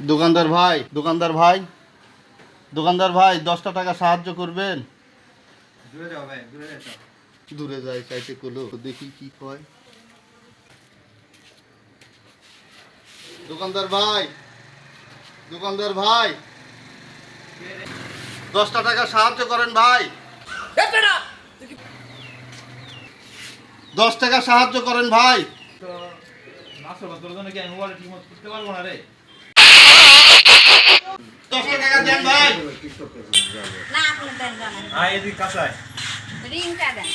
দোকানদার ভাই দোকানদার ভাই দোকানদার ভাই দশটা টাকা সাহায্য করবেন? দূরে যাও ভাই দূরে যাও। দূরে যাই চাইতে কলো দেখি কি কয় দোকানদার ভাই দোকানদার ভাই দশটা টাকা সাহায্য করেন ভাই। দশ টাকা সাহায্য করেন ভাই। মাসো তোর জন্য কি আমি মোবাইল ঠিক মতো করতে পারব না রে? দশটা টাকা দেন ভাই। না আপনি দেন জানেন। আয় এদিকে কাঁচায়। রিংটা দেন।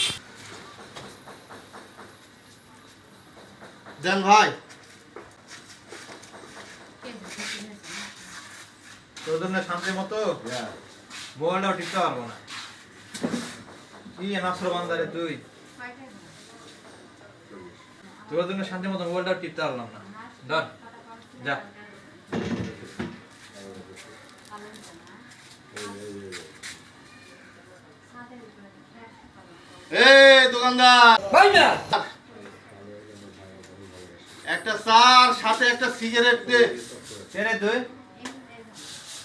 দেন ভাই। তোর জন্য শান্তি মতো মোবাইলটাও টিপতে পারব না। কি নাসর বান্দারে তুই তোর জন্য শান্তি মতো মোবাইলটাও টিপতে পারলাম না। ধর যা। একটা চার সাথে একটা সিগারেট দে।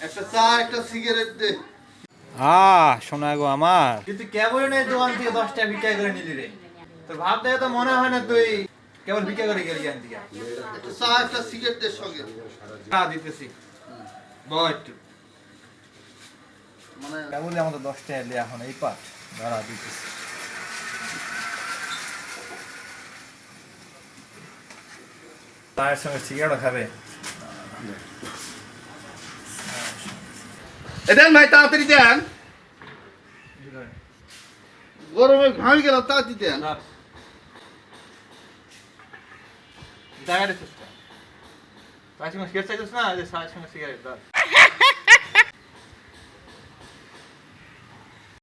একটা চা একটা সিগারেট দে। আ শোনা গো আমার। কিন্তু কেবল নেই দোকান থেকে দশটা ভিক্ষা করে নিলি রে। তোর ভাব দেখে তো মনে হয় না তুই কেবল ভিক্ষা করে গেলি থেকে একটা চা একটা সিগারেট দে সঙ্গে। চা দিতেছি। বল একটু। মানে কেবলই আমাদের দশটা এলে এখন এই পাঠ। দাঁড়া দিতেছি। চায়ের সঙ্গে সিগারেটও খাবে? এ দেন ভাই তাড়াতাড়ি দেন। গরমে ঘামি গেল তাড়াতাড়ি দেন। సిస్టర్ తాకిన సిగరెట్ చూస్తున్నా అదే సాక్షి సిగరెట్